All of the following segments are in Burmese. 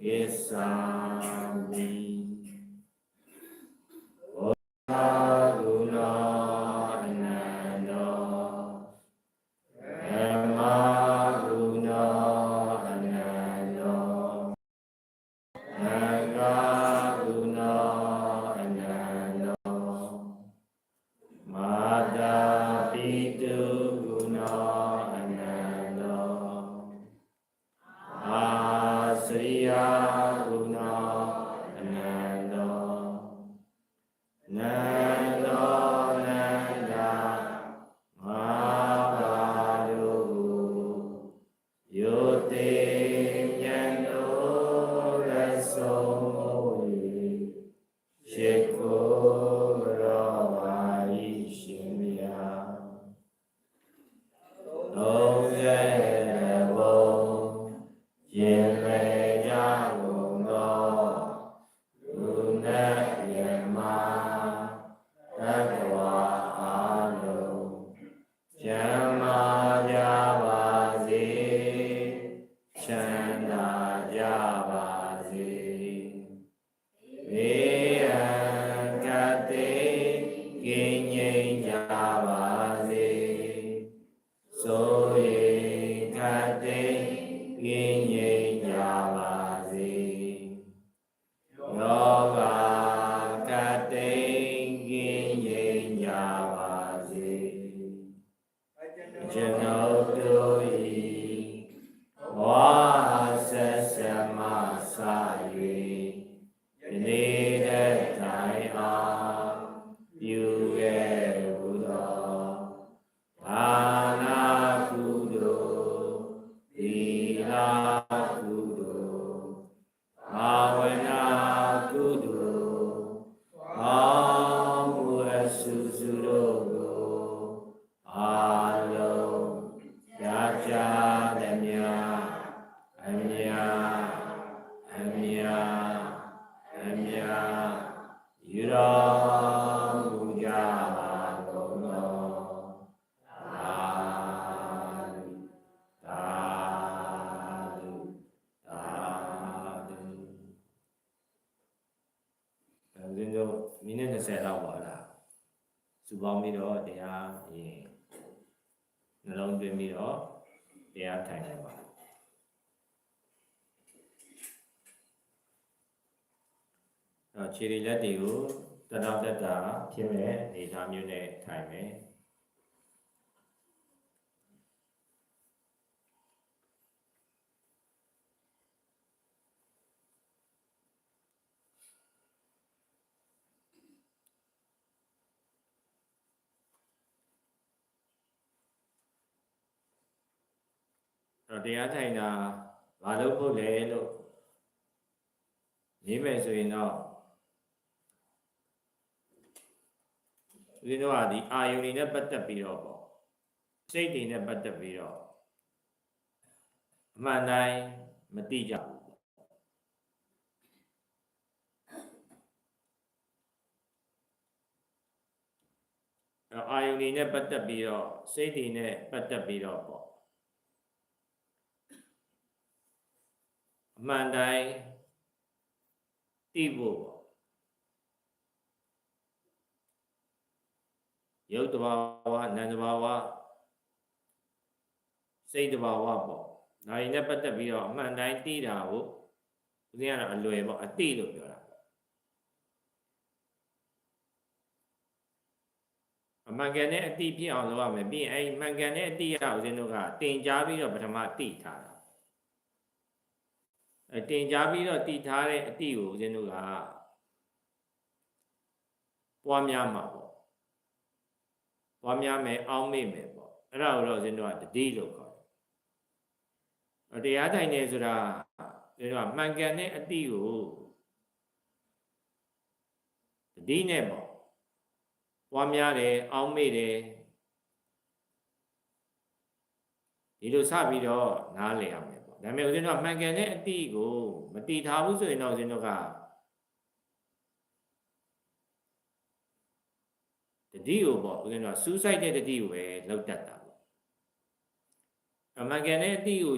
ကိ လ စုပေါင်းပြီးတော့တရားရင်နှလုံးသွင်းပြီးတော့တရားထိုင်လိုက်ပါတော့ခြေရည်လက်တွေကိုတဏှာတက်တာဖြစ်မဲ့အနေအထားမျိုးနဲ့ထိုင်မယ် တော့တရားထိုင်တာဘာလို့ဖို့လဲလို့နေမယ်ဆိုရင်တော့ဦးဇင်းတို့ကဒီအာယုန်တွေနဲ့ပတ်သက်ပြီးတော့ပေါ့စိတ်တွေနဲ့ပတ်သက်ပြီးတော့အမှန်တိုင်းမတိကြဘူးပေါ့အဲ့တော့အာယုန်တွေနဲ့ပတ်သက်ပြီးတော့စိတ်တွေနဲ့ပတ်သက်ပြီးတော့ပေါ့ မှန်တိုင်းသိဖို့ပေါ့ယုတ်တဘာဝနန္တဘာဝစိတ်တဘာဝပေါ့ဒါရင်နဲ့ပတ်သက်ပြီးတော့အမှန်တိုင်းသိတာကိုဦးဇင်းကတော့အလွယ်ပေါ့အတိလို့ပြောတာပေါ့အမှန်ကန်တဲ့အတိဖြစ်အောင်လုပ်ရမယ်ပြီးရင်အဲဒီမှန်ကန်တဲ့အတိရဦးဇင်းတို့ကတင်ကြားပြီးတော့ပထမသိထားတာအ တင်ကြပြီးတော့တည်ထားတဲ့အတိကိုဦးဇင်းတို့ကပွားများမှာပေါ့ပွားများမယ်အောင်းမေ့မယ်ပေါ့အဲ့ဒါကိုတော့ဦးဇင်းတို့ကတတိလို့ခေါ်တယ်တရားထိုင်နေဆိုတာဦးဇင်းတို့ကမှန်ကန်တဲ့အတိကိုတတိနဲ့ပေါ့ပွားများတယ်အောင်းမေ့တယ်ဒီလိုစပြီးတော့နားလည်ရမယ်ပေါ့ ဒါပေမဲ့ဦးဇင်းတို့ကမှန်ကန်တဲ့အတိကိုမတည်ထားဘူးဆိုရင်တော့ဦးဇင်းတို့ကတတိကိုပေါ့ဦးဇင်းတို့ကစူးစိုက်တဲ့တတိကိုပဲလောက်တတ်တာပေါ့အမှန်ကန်တဲ့အတိကို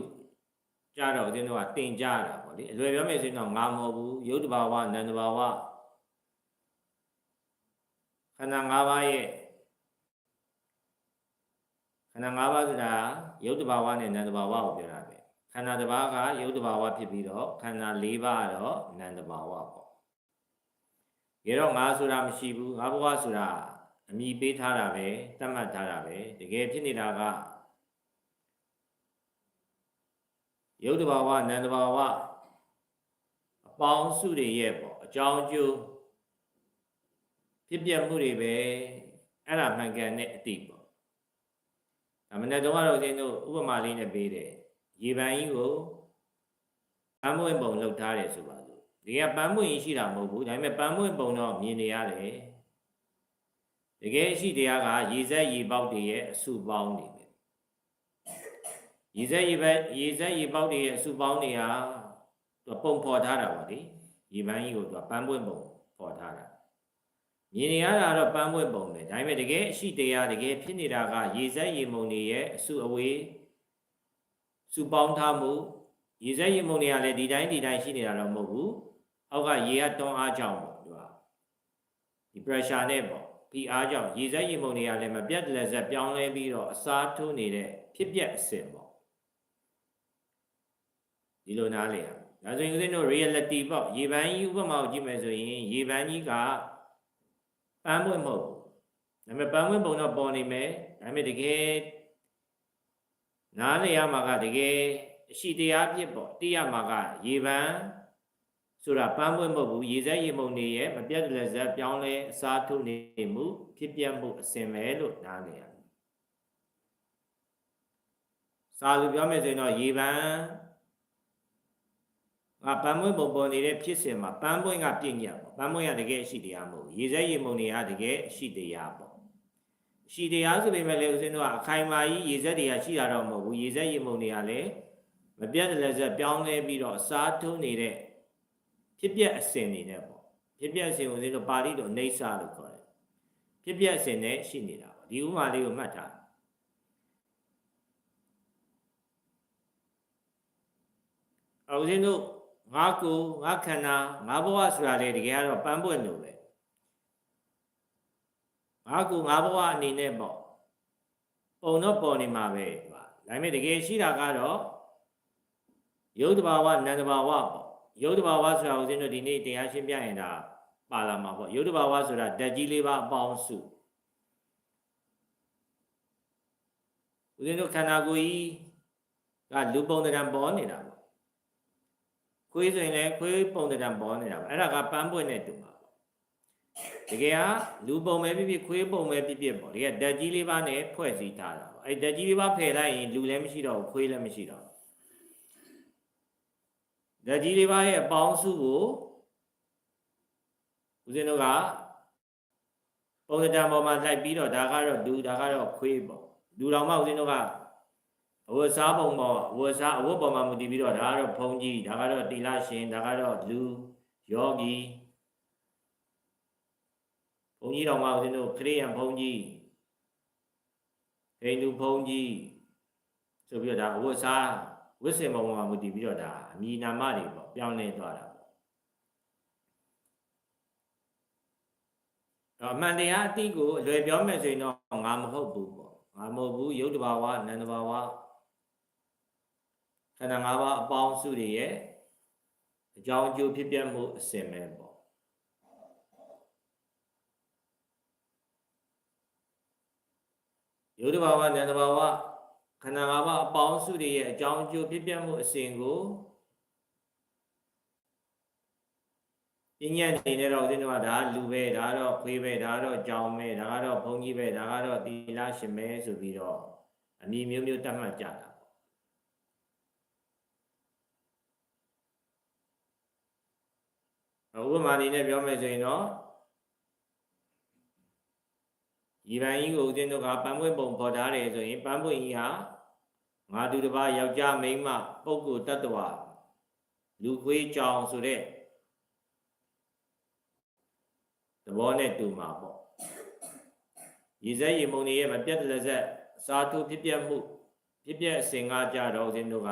ကြားတော့ဦးဇင်းတို့ကတင်ကြတာပေါ့ပေါ့လေအလွယ်ပြောမယ်ဆိုရင်တော့ငါမဟုတ်ဘူးယုတ်တဘာဝနန္တဘာဝခန္ဓာ၅ပါးရဲ့ခန္ဓာ၅ပါးဆိုတာယုတ်တဘာဝနဲ့နန္တဘာဝကိုပြောတာပဲ ခန္ဓာတစ်ပါးကယုတ်တဘာဝဖြစ်ပြီးတော့ခန္ဓာ၄ပါးကတော့နန္တဘာဝပေါ့ရေတော့ငါဆိုတာမရှိဘူးငါဘဝဆိုတာအမိပေးထားတာပဲတတ်မှတ်ထားတာပဲတကယ်ဖြစ်နေတာကယုတ်တဘာဝနန္တဘာဝအပေါင်းစုတွေရဲ့ပေါ့အကြောင်းအကျိုးဖြစ်ပျက်မှုတွေပဲအဲ့ဒါမှန်ကန်တဲ့အတိပေါ့ဒါမနေ့တော့ကတော့ဦးဇင်းတို့ဥပမာလေးနဲ့ပေးတယ် ရေပန်းကြီးကိုပန်းမွင့်ပုံလောက်ထားတယ်ဆိုပါစို့ဒီကပန်းမွင့်ကြီးရှိတာမဟုတ်ဘူးဒါပေမဲ့ပန်းမွင့်ပုံတော့မြင်နေရတယ်တကယ်ရှိတရားကရေစက်ရေပေါက်တွေရဲ့အစုပေါင်းနေပဲရေစက်ရေပဲရေစက်ရေပေါက်တွေရဲ့အစုပေါင်းတွေဟာသူပုံဖော်ထားတာပါလေရေပန်းကြီးကိုသူပန်းပွင့်ပုံဖော်ထားတာမြင်နေရတာတော့ပန်းပွင့်ပုံပဲဒါပေမဲ့တကယ်အရှိတရားတကယ်ဖြစ်နေတာကရေစက်ရေမုံတွေရဲ့အစုအဝေး စုပေါင်းထားမှုရေစက်ရေမုံတွေကလည်းဒီတိုင်းဒီတိုင်းရှိနေတာတော့မဟုတ်ဘူးအောက်ကရေကတွန်းအားကြောင့်ပေါ့သူကဒီ pressure နဲ့ပေါ့ဖိအားကြောင့်ရေစက်ရေမုံတွေကလည်းမပြတ်လက်ဆက်ပြောင်းလဲပြီးတော့အစားထိုးနေတဲ့ဖြစ်ပျက်အစဉ်ပေါ့ဒီလိုနားလေရဒါဆိုရင်ဦးဇင်းတို့ reality ပေါ့ရေပန်းကြီးဥပမာကိုကြည့်မယ်ဆိုရင်ရေပန်းကြီးကပန်းပွင့်မဟုတ်ဘူးဒါပေမဲ့ပန်းပွင့်ပုံတော့ပေါ်နေမယ်ဒါပေမဲ့တကယ် နားလေရမှာကတကယ်အရှိတရားဖြစ်ပေါ့တိရမှာကရေပန်းဆိုတာပန်းပွင့်မဟုတ်ဘူးရေစက်ရေမုံနေရဲ့မပြတ်လက်ဆက်ပြောင်းလဲအစားထုတ်နေမှုဖြစ်ပြမှုအစင်ပဲလို့နားလေရတယ်စာလူပြောမယ်ဆိုရင်တော့ရေပန်းငါပန်းမွေးပုံပေါ်နေတဲ့ဖြစ်စဉ်မှာပန်းပွင့်ကပြည့်ညတ်ပေါ့ပန်းပွင့်ကတကယ်အရှိတရားမဟုတ်ဘူးရေစက်ရေမုံတွေကတကယ်အရှိတရားပေါ့ အရှိတရားဆိုပေမဲ့လည်းဦးဇင်းတို့ကအခိုင်အမာကြီးရေစက်တွေကရှိတာတော့မဟုတ်ဘူးရေစက်ရေမုံတွေကလည်းမပြတ်လက်ဆက်ပြောင်းလဲပြီးတော့အစားထုံးနေတဲ့ဖြစ်ပျက်အစဉ်နေနဲ့ပေါ့ဖြစ်ပျက်အစဉ်ကိုဦးဇင်းတို့ပါဠိလိုနေဆာလို့ခေါ်တယ်ဖြစ်ပျက်အစဉ်နဲ့ရှိနေတာပေါ့ဒီဥမာလေးကိုမှတ်ထားအောင်ဦးဇင်းတို့ငါကိုငါခန္ဓာငါဘဝဆိုတာလေတကယ်ကတော့ပန်းပွင့်လို့ပဲ ငါကိုငါဘဝအနေနဲ့ပေါ့ပုံတော့ပေါ်နေမှာပဲဒီမှာဒါပေမဲ့တကယ်ရှိတာကတော့ယုတ်တဘာဝနန္တဘာဝပေါ့ယုတ်တဘာဝဆိုတာဦးဇင်းတို့ဒီနေ့တရားရှင်းပြရင်ဒါပါလာမှာပေါ့ယုတ်တဘာဝဆိုတာဓာတ်ကြီးလေးပါအပေါင်းစုဦးဇင်းတို့ခန္ဓာကိုယ်ကြီးကလူပုံတံပေါ်နေတာပေါ့ခွေးဆိုရင်လည်းခွေးပုံတံပေါ်နေတာပေါ့အဲ့ဒါကပန်းပွင့်နဲ့တူမှာပေါ့ တကယ်ကလူပုံပဲဖြစ်ဖြစ်ခွေးပုံပဲဖြစ်ဖြစ်ပေါ့တကယ်ဓာတ်ကြီးလေးပါနဲ့ဖွဲ့စည်းထားတာပေါ့အဲ့ဓာတ်ကြီးလေးပါဖယ်လိုက်ရင်လူလည်းမရှိတော့ဘူးခွေးလည်းမရှိတော့ဓာတ်ကြီးလေးပါရဲ့အပေါင်းစုကိုဦးဇင်းတို့ကပုံစံပေါ်မှာလိုက်ပြီးတော့ဒါကတော့ဒူဒါကတော့ခွေးပေါ့ဒူတော်မှဦးဇင်းတို့ကအဝတ်စားပုံပေါ်အဝတ်စားအဝတ်ပေါ်မှာမူတည်ပြီးတော့ဒါကတော့ဘုံကြီးဒါကတော့တိလရှင်ဒါကတော့လူယောဂီဘုံ ကြီးတော်မှဦးဇင်းတို့ခရိယံဘုံကြီးဟိန္ဒူဘုံကြီးဆိုပြီးတော့ဒါအဝတ်စားဝိစင်ပုံမှာမူတည်ပြီးတော့ဒါအမိနာမတွေပေါ့ပြောင်းလဲသွားတာပေါ့တော့အမှန်တရားအတိကိုအလွယ်ပြောမယ်ဆိုရင်တော့ငါမဟုတ်ဘူးပေါ့ငါမဟုတ်ဘူးယုတ်တဘာဝနန္တဘာဝခန္ဓာ၅ပါးအပေါင်းစုတွေရဲ့အကြောင်းအကျိုးဖြစ်ပြမှုအစင်ပဲပေါ့ ယုတ်တဘာဝနန္တဘာဝခန္ဓာ၅ပါးအပေါင်းစုတွေရဲ့အကြောင်းအကျိုးဖြစ်ပြမှုအစဉ်ကိုပညာနေနဲ့တော့ဦးဇင်းတို့ကဒါလူပဲဒါတော့ခွေးပဲဒါတော့ကြောင်ပဲဒါကတော့ဘုန်းကြီးပဲဒါကတော့သီလရှင်ပဲဆိုပြီးတော့အမည်မျိုးမျိုးတတ်မှတ်ကြတာပေါ့ဥပမာအနေနဲ့ပြောမယ်ဆိုရင်တော့ ဒီပန်းကြီးကိုဦးဇင်းတို့ကပန်းပွင့်ပုံပေါ်ထားတယ်ဆိုရင်ပန်းပွင့်ကြီးဟာငါသူတစ်ပါးယောက်ျားမိန်းမပုဂ္ဂိုလ်တ attva လူခွေးကြောင်ဆိုတဲ့သဘောနဲ့တူမှာပေါ့ရည်စက်ရေမုံတွေရဲ့မပြတ်လက်ဆက်စာထုဖြစ်ပြမှုဖြစ်ပြအစဉ်ကကြတော့ဦးဇင်းတို့က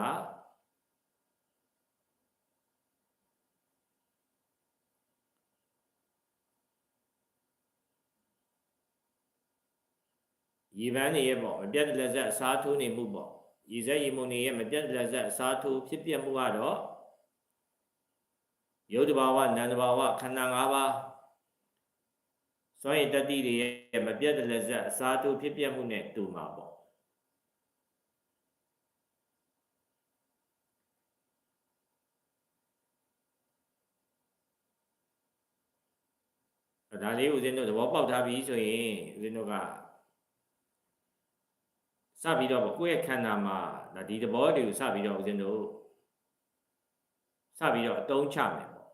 ရေပန်းနေရဲ့ပေါ့မပြတ်တလက်ဆက်အစားထိုးနေမှုပေါ့ရေစက်ရေမုန်နေရဲ့မပြတ်တလက်ဆက်အစားထိုးဖြစ်ပြမှုကတော့ယုတ်တဘာဝနန္တဘာဝခန္ဓာ၅ပါးစွန့်ရည်တတိတွေရဲ့မပြတ်တလက်ဆက်အစားထိုးဖြစ်ပြမှုနဲ့တူမှာပေါ့ဒါလေးဦးဇင်းတို့သဘောပေါက်ထားပြီဆိုရင်ဦးဇင်းတို့က စပြီးတော့ပေါ့ကိုယ့်ရဲ့ခန္ဓာမှာဒါဒီသဘောတွေကိုစပြီးတော့ဦးဇင်းတို့စပြီးတော့အတုံးချမယ်ပေါ့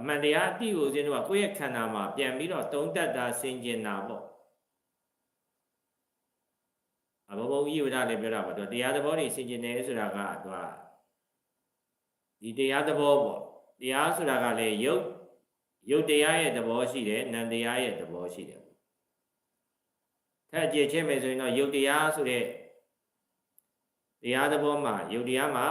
အမှန်တရားအတိကိုဦးဇင်းတို့ကကိုယ့်ရဲ့ခန္ဓာမှာပြန်ပြီးတော့တုံးတက်တာဆင်ကျင်တာပေါ့အဘဘုံဤဝဒလည်းပြောတာပေါ့သူတရားသဘောတွေဆင်ကျင်တယ်ဆိုတာကသူကဒီတရားသဘောပေါ့တရားဆိုတာကလည်းယုတ်ရုပ်တရားရဲ့သဘောရှိတယ်နံတရားရဲ့သဘောရှိတယ် ထပ်ကြည့်ချင်းမယ်ဆိုရင်တော့ရုပ်တရားဆိုတဲ့တရားသဘောမှာရုပ်တရားမှာ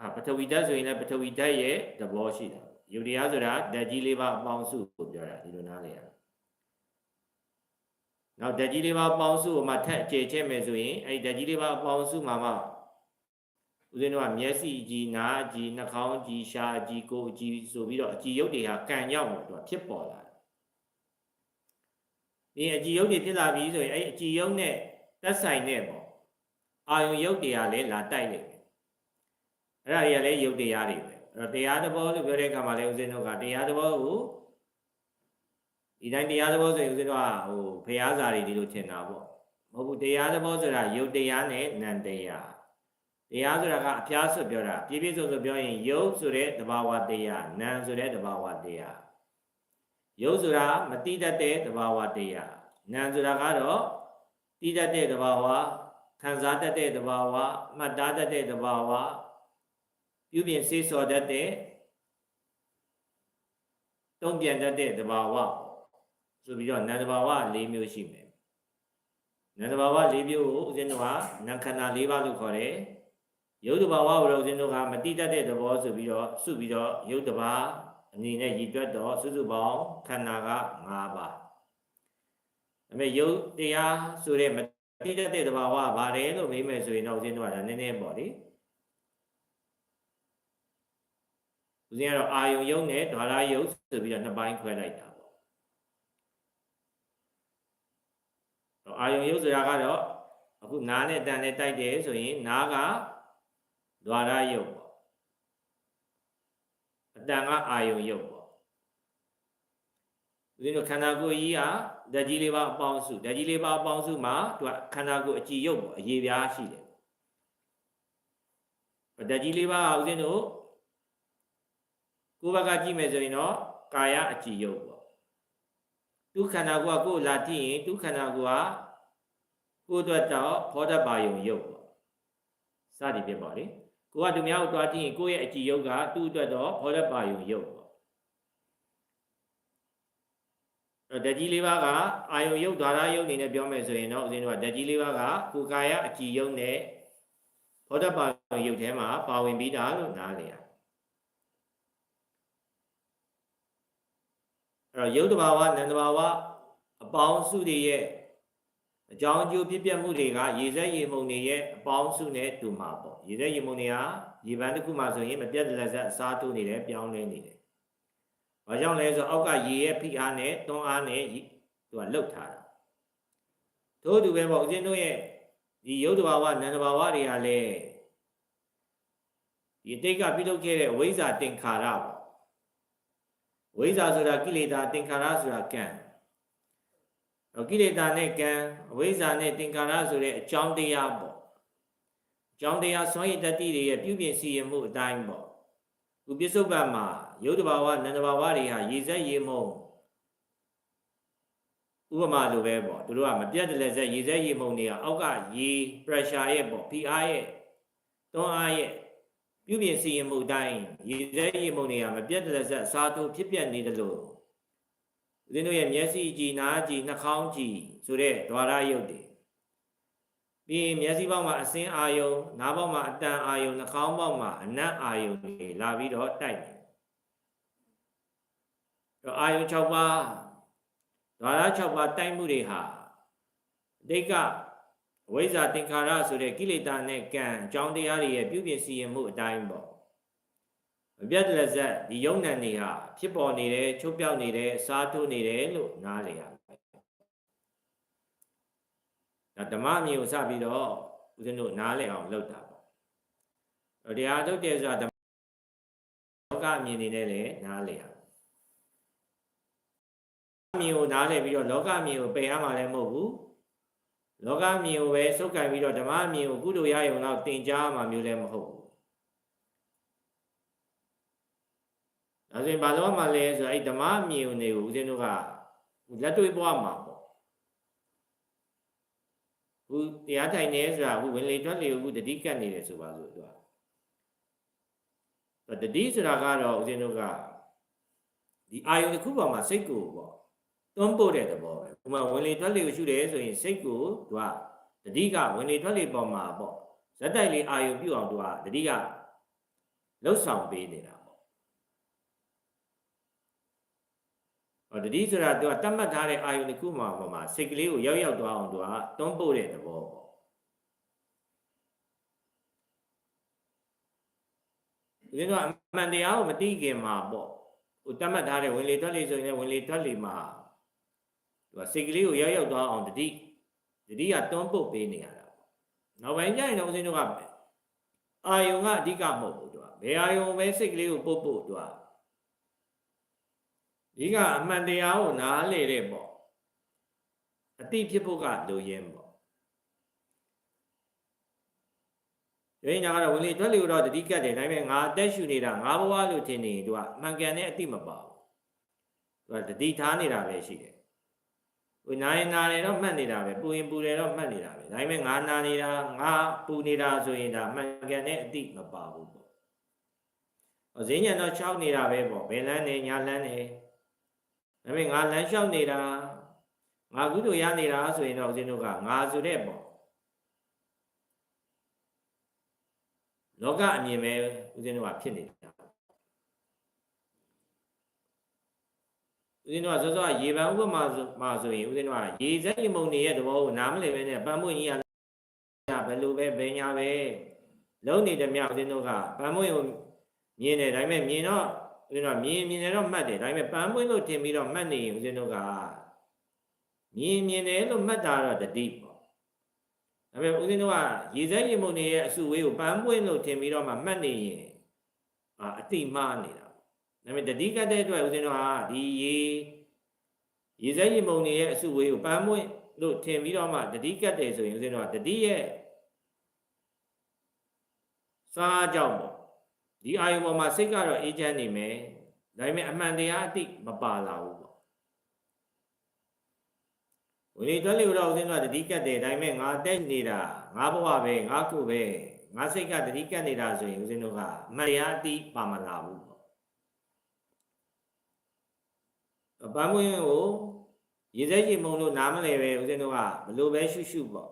အာပထဝီဓာတ်ဆိုရင်လည်းပထဝီဓာတ်ရဲ့သဘောရှိတာရုပ်တရားဆိုတာဓာတ်ကြီးလေးပါအပေါင်းစုကိုပြောတာဒီလိုနားလည်ရနောက်ဓာတ်ကြီးလေးပါအပေါင်းစုကိုမှထပ်ကြည့်ချင်းမယ်ဆိုရင်အဲ့ဒီဓာတ်ကြီးလေးပါအပေါင်းစုမှာမှဦးဇင်းတို့ကမျက်စိကြည်နားကြည်နှာခေါင်းကြည်ရှားကြည်ကိုယ်ကြည်ဆိုပြီးတော့အကြည်ရုပ်တွေဟာကံရောက်လို့သူကဖြစ်ပေါ်လာ တယ်ဒီအကြည်ရုပ်တွေဖြစ်လာပြီဆိုရင်အဲ့အကြည်ရုပ်နဲ့သက်ဆိုင်တဲ့ပေါ့အာယုံရုပ်တရားလည်းလာတိုက်နေတယ်အဲ့ဒါတွေကလည်းရုပ်တရားတွေပဲအဲ့တော့တရားသဘောလို့ပြောတဲ့အခါမှာလည်းဦးဇင်းတို့ကတရားသဘောကိုဒီတိုင်းတရားသဘောဆိုရင်ဦးဇင်းတို့ကဟိုဖျားစာတွေဒီလိုထင်တာပေါ့မဟုတ်ဘူးတရားသဘောဆိုတာရုပ်တရားနဲ့နံတရားတရားဆိုတာကအဖျားဆွပြောတာပြည့်ပြည့်စုံစုံပြောရင်ယုတ်ဆိုတဲ့တဘာဝတရားနာမ်ဆိုတဲ့တဘာဝတရား ယုတ်ဆိုတာမတိတတ်တဲ့တဘာဝတရားနာမ်ဆိုတာကတော့တိတတ်တဲ့တဘာဝခံစားတတ်တဲ့တဘာဝမှတ်သားတတ်တဲ့တဘာဝပြုပြင်စေးစော်တတ်တဲ့တုံ့ပြန်တတ်တဲ့တဘာဝဆိုပြီးတော့နာမ်တဘာဝ၄မျိုးရှိမယ်နာမ်တဘာဝ၄မျိုးကိုဦးဇင်းတို့ကနာမ်ခန္ဓာ၄ပါးလို့ခေါ်တယ်ရုပ်တဘာဝကိုတော့ဦးဇင်းတို့ကမတိတတ်တဲ့သဘောဆိုပြီးတော့စုပြီးတော့ရုပ်တဘာ အနေနဲ့ရည်တွက်တော့စုစုပေါင်းခန္ဓာက၅ပါးဒါပေမဲ့ရုပ်တရားဆိုတဲ့မတိတတ်တဲ့သဘာဝကဘာလဲလို့မေးမယ်ဆိုရင်တော့ဦးဇင်းတို့ကဒါနည်းနည်းပေါ့လေဦးဇင်းကတော့အာယုံယုံနဲ့ဓာရယုံဆိုပြီးတော့နှစ်ပိုင်းခွဲလိုက်တာပေါ့အာယုံယုံဆိုတာကတော့အခုနားနဲ့တန်နဲ့တိုက်တယ်ဆိုရင်နားကဒွါရယုတ်ပေါ့အ တန်ကအာယုံယုတ်ပေါ့ဦးဇင်းတို့ခန္ဓာကိုယ်ကြီးဟာဓာတ်ကြီးလေးပါအပေါင်းစုဓာတ်ကြီးလေးပါအပေါင်းစုမှာသူကခန္ဓာကိုယ်အကြည်ယုတ်ပေါ့အရေးပြားရှိတယ်ဓာတ်ကြီးလေးပါဦးဇင်းတို့ကိုယ်ဘက်ကကြည့်မယ်ဆိုရင်တော့ကာယအကြည်ယုတ်ပေါ့သူခန္ဓာကိုယ်ကကိုယ်လာကြည့်ရင်သူခန္ဓာကိုယ်ကကိုယ်အတွက်တော့ဖောဓပါယုံယုတ်ပေါ့စသည်ဖြစ်ပါလေ ကိုကသူများကိုတွားကြည့်ရင်ကိုယ့်ရဲ့အကြည်ယုတ်ကသူ့အတွက်တော့ဟောရပါယုံယုတ်ပေါ့ဓာတ်ကြီးလေးပါးကအာယုံယုတ်ဓာရယုတ်နေနဲ့ပြောမယ်ဆိုရင်တော့ဦးဇင်းတို့ကဓာတ်ကြီးလေးပါးကကိုယ်ကာယအကြည်ယုတ်နဲ့ဟောရပါယုံယုတ်ထဲမှာပါဝင်ပြီးတာလို့နားလည်ရအဲ့တော့ယုတ်တဘာဝနန္တဘာဝအပေါင်းစုတွေရဲ့ အကြောင်းအကျိုးဖြစ်ပျက်မှုတွေကရေစက်ရေမှုန်တွေရဲ့အပေါင်းစုနဲ့တူမှာပေါ့ရေစက်ရေမှုန်တွေကရေပန်းတစ်ခုမှဆိုရင်မပြတ်လက်ဆက်အစားတိုးနေတယ်ပြောင်းလဲနေတယ်။ဘာကြောင့်လဲဆိုအောက်ကရေရဲ့ဖိအားနဲ့တွန်းအားနဲ့သူကလှုပ်ထားတာ။ထို့တူပဲပေါ့ဦးဇင်းတို့ရဲ့ဒီယုတ်တဘာဝနန္တဘာဝတွေကလည်းဒီတိတ်ကပြုလုပ်ခဲ့တဲ့ဝိဇ္ဇာတင်္ခါရပေါ့ဝိဇ္ဇာဆိုတာကိလေသာတင်္ခါရဆိုတာကံ ကိလေသာနဲ့ကံအဝိဇ္ဇာနဲ့သင်္ခါရဆိုတဲ့အကြောင်းတရားပေါ့အကြောင်းတရားစွန့်ရည်တတိတွေရဲ့ပြုပြင်စီရင်မှုအတိုင်းပေါ့ခုပြစ္ဆုတ်ပံမှာယုတ်တဘာဝနန္တဘာဝတွေဟာရေစက်ရေမုံဥပမာလိုပဲပေါ့သူတို့ကမပြတ်တလဲဆက်ရေစက်ရေမုံတွေကအောက်ကရေ pressure ရဲ့ပေါ့ဖိအားရဲ့တွန်းအားရဲ့ပြုပြင်စီရင်မှုအတိုင်းရေစက်ရေမုံတွေကမပြတ်တလဲဆက်စားတုဖြစ်ပြနေတယ်လို့ ဦးဇင်းတို့ရဲ့မျက်စိကြည်နားကြည်နှာခေါင်းကြည်ဆိုတဲ့ဓာရယုတ်တွေပြီးမျက်စိပေါက်မှာအစင်းအာယုံနားပေါက်မှာအတန်အာယုံနှာခေါင်းပေါက်မှာအနတ်အာယုံတွေလာပြီးတော့တိုက်တယ်တော့အာယုံ6ပါးဓာရ6ပါးတိုက်မှုတွေဟာအတိတ်ကအဝိဇ္ဇာသင်္ခါရဆိုတဲ့ကိလေသာနဲ့ကံအကြောင်းတရားတွေရဲ့ပြုပြင်စီရင်မှုအတိုင်းပေါ့ မပြတ်တလက်ဆက်ဒီယုံနံတွေဟာဖြစ်ပေါ်နေတယ်ချုပ်ပြောက်နေတယ်စားထိုးနေတယ်လို့နားလည်ရမယ်ဒါဓမ္မအမြင်ကိုစပြီးတော့ဦးဇင်းတို့နားလည်အောင်လုပ်တာပေါ့အဲ့တရားထုတ်တယ်ဆိုတာဓမ္မလောကအမြင်နေနဲ့လည်းနားလည်ရမယ်အမြင်ကိုနားလည်ပြီးတော့လောကအမြင်ကိုပယ်ရမှာလည်းမဟုတ်ဘူးလောကမြင်ကိုပဲစုပ်ကန်ပြီးတော့ဓမ္မမြင်ကိုကုသိုလ်ရရုံတော့သင်ကြားမှာမျိုးလည်းမဟုတ်ဘူး ဒါဆိုရင်ဘာလို့မှလဲဆိုတော့အဲ့ဓမ္မမြင်ကိုနေကိုဦးဇင်းတို့ကလက်တွေ့ပွားမှာပေါ့ခုတရားထိုင်နေဆိုတာခုဝင်လေထွက်လေခုတတိကတ်နေတယ်ဆိုပါလို့သူကတတိဆိုတာကတော့ဦးဇင်းတို့ကဒီအာယုန်တစ်ခုပေါ်မှာစိတ်ကိုပေါ့တွန်းပို့တဲ့သဘောပဲဥပမာဝင်လေထွက်လေကိုရှုတယ်ဆိုရင်စိတ်ကိုသူကတတိကဝင်လေထွက်လေပေါ်မှာပေါ့ဇက်တိုက်လေးအာယုံပြုအောင်သူကတတိကလှုပ်ဆောင်ပေးနေတာပေါ့ ဟောတတိဆိုတာသူကတတ်မှတ်ထားတဲ့အာယုံတစ်ခုမှာပေါ်မှာစိတ်ကလေးကိုရောက်ရောက်သွားအောင်သူကတွန်းပို့တဲ့သဘောပေါ့ဒီတော့အမှန်တရားကိုမသိခင်မှာပေါ့ဟိုတတ်မှတ်ထားတဲ့ဝင်လေထွက်လေဆိုရင်လည်းဝင်လေထွက်လေမှာသူကစိတ်ကလေးကိုရောက်ရောက်သွားအောင်တတိတတိကတွန်းပုတ်ပေးနေရတာပေါ့နောက်ပိုင်းကျရင်တော့ဦးဇင်းတို့ကအာယုံကအဓိကမဟုတ်ဘူးသူကဘယ်အာယုံပဲစိတ်ကလေးကိုပုတ်ပုတ်သူက ဒီကအမှန်တရားကိုနားလေတဲ့ပေါ့အတိဖြစ်ဖို့ကလိုရင်းပေါ့ဒီညာကတော့ဝင်လေထွက်လေတော့တတိကတ်တယ်ဒါပေမဲ့ငါအသက်ရှူနေတာငါဘဝလို့ထင်နေသူကမှန်ကန်တဲ့အတိမပါဘူးသူကတတိထားနေတာပဲရှိတယ်ဟိုနာရင်နာတယ်တော့မှတ်နေတာပဲပူရင်ပူတယ်တော့မှတ်နေတာပဲဒါပေမဲ့ငါနာနေတာငါပူနေတာဆိုရင်ဒါမှန်ကန်တဲ့အတိမပါဘူးပေါ့ဟောဈဉ္ဉံတော့၆နေတာပဲပေါ့ဘယ်လန်းနေညာလန်းနေ ဒါပေမဲ့ငါလန်းလျှောက်နေတာငါကုသိုလ်ရနေတာဆိုရင်တော့ဦးဇင်းတို့ကငါဆိုတဲ့ပေါ့လောကအမြင်ပဲဦးဇင်းတို့ကဖြစ်နေတာဦးဇင်းတို့ကစောစောရေပန်းဥပမာဆိုမှာဆိုရင်ဦးဇင်းတို့ကရေစက်ရေမုံနေရဲ့သဘောကိုနားမလည်ပဲနဲ့ပန်းမွင့်ကြီးကဘယ်လိုပဲဘယ်ညာပဲလုံးနေတယ်မြဦးဇင်းတို့ကပန်းမွင့်ကိုမြင်တယ်ဒါပေမဲ့မြင်တော့ ဦးဇင်းတို့ကမြင်မြင်တယ်တော့မှတ်တယ်ဒါပေမဲ့ပန်းမွင့်လို့ထင်ပြီးတော့မှတ်နေရင်ဦးဇင်းတို့ကမြင်မြင်တယ်လို့မှတ်တာတော့တတိပေါ့ဒါပေမဲ့ဦးဇင်းတို့ကရေစက်ရေမုံနေရဲ့အစုဝေးကိုပန်းပွင့်လို့ထင်ပြီးတော့မှမှတ်နေရင်အာအတိမှားနေတာဒါပေမဲ့တတိကတ်တဲ့အတွက်ဦးဇင်းတို့ဟာဒီရေရေစက်ရေမုံနေရဲ့အစုဝေးကိုပန်းမွင့်လို့ထင်ပြီးတော့မှတတိကတ်တယ်ဆိုရင်ဦးဇင်းတို့ကတတိရဲ့စားကြောင့်ပေါ့ ဒီအာယုံပေါ်မှာစိတ်ကတော့အေးချမ်းနေမယ်ဒါပေမဲ့အမှန်တရားအတိမပါလာဘူးပေါ့ဝင်လေတွက်လေတော့ဦးဇင်းတို့ကတတိကတ်တယ်ဒါပေမဲ့ငါတက်နေတာငါဘဝပဲငါကိုပဲငါစိတ်ကတတိကတ်နေတာဆိုရင်ဦးဇင်းတို့ကအမှန်တရားအတိပါမလာဘူးပန်းမွင်းကိုရေစဲရေမုံလို့နားမလဲပဲဦးဇင်းတို့ကဘလို့ပဲရှုရှုပေါ့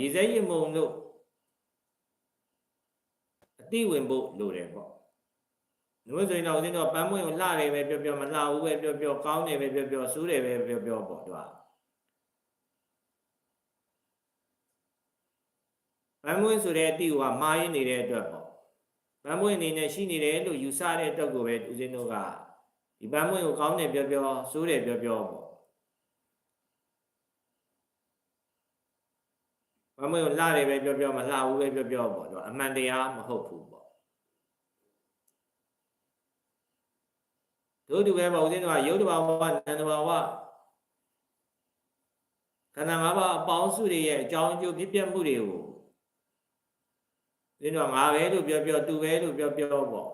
ရေစဲရေမုံလို့ အတိဝင်ဖို့လိုတယ်ပေါ့လို့ဆိုရင်တော့ဦးဇင်းတို့ပန်းမွင်းကိုလှတယ်ပဲပြောပြောမလှဘူးပဲပြောပြောကောင်းတယ်ပဲပြောပြောစူးတယ်ပဲပြောပြောပေါ့သူကပန်းမွင်းဆိုတဲ့အတိကမှားရင်းနေတဲ့အတွက်ပေါ့ပန်းမွင်းအနေနဲ့ရှိနေတယ်လို့ယူဆတဲ့အတွက်ကိုပဲဦးဇင်းတို့ကဒီပန်းမွင့်ကိုကောင်းတယ်ပြောပြောစိုးတယ်ပြောပြောပေါ့ ပန်းမွင့်ကိုလှတယ်ပဲပြောပြောမလှဘူးပဲပြောပြောပေါ့တော့အမှန်တရားမဟုတ်ဘူးပေါ့တို့တူပဲပေါ့ဦးဇင်းတို့ကယုတ်တဘာဝနန္တဘာဝခန္ဓာ၅ပါးအပေါင်းစုတွေရဲ့အကြောင်းအကျိုးဖြစ်ပျက်မှုတွေကိုဦးဇင်းတို့ကငါပဲလို့ပြောပြောသူပဲလို့ပြောပြောပေါ့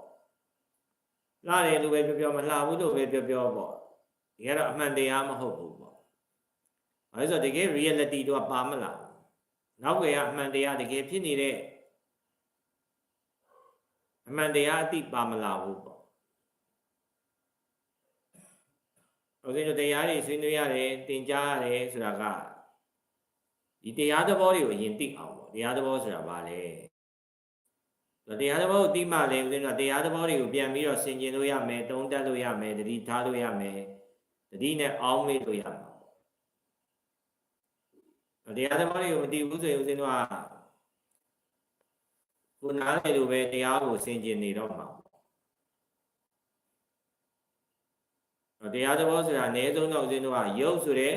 လှတယ်လို့ပဲပြောပြောမလှဘူးလို့ပဲပြောပြောပေါ့ဒီကတော့အမှန်တရားမဟုတ်ဘူးပေါ့ဘာလို့ဆိုတကယ် reality တော့ပါမလား နောက်ွယ်ကအမှန်တရားတကယ်ဖြစ်နေတဲ့အမှန်တရားအတိပါမလာဘူးပေါ့။ဦးဇင်းတို့တရားတွေဆွေးနွေးရတယ်တင်ကြားရတယ်ဆိုတာကဒီတရားသဘောတွေကိုအရင်သိအောင်ပေါ့တရားသဘောဆိုတာဘာလဲ။တရားသဘောကိုသိမှလည်းဦးဇင်းတို့တရားသဘောတွေကိုပြန်ပြီးတော့ဆင်ခြင်လို့ရမယ်တုံးတက်လို့ရမယ်တတိထားလို့ရမယ်တတိနဲ့အောင်းမေ့လို့ရမှာ တရားသမားတွေကိုမတည်ဘူးဆိုရင်ဦးဇင်းတို့ကကိုနားလေလိုပဲတရားကိုဆင်ကျင်နေတော့မှာပေါ့တရားသဘောဆိုတာအနည်းဆုံးတော့ဦးဇင်းတို့ကယုတ်ဆိုတဲ့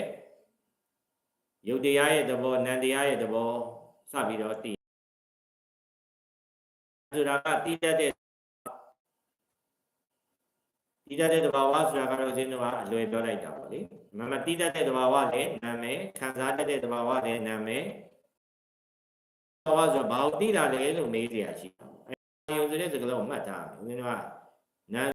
ယုတ်တရားရဲ့သဘောနံတရားရဲ့သဘောစပြီးတော့တည်ဆိုတာကတည်တတ်တဲ့ တည်တတ်တဲ့သဘာဝဆိုတာကတော့ဦးဇင်းတို့ကအလွယ်ပြောလိုက်တာပေါ့လေမမတည်တတ်တဲ့သဘာဝလည်းနာမည်ခံစားတတ်တဲ့သဘာဝလည်းနာမည်သဘာဝဆိုဘာကိုတည်တာလဲလို့မေးကြရရှိတာပေါ့အဲယုံဆိုတဲ့စကားလုံးကိုမှတ်ထားမယ်ဦးဇင်းတို့က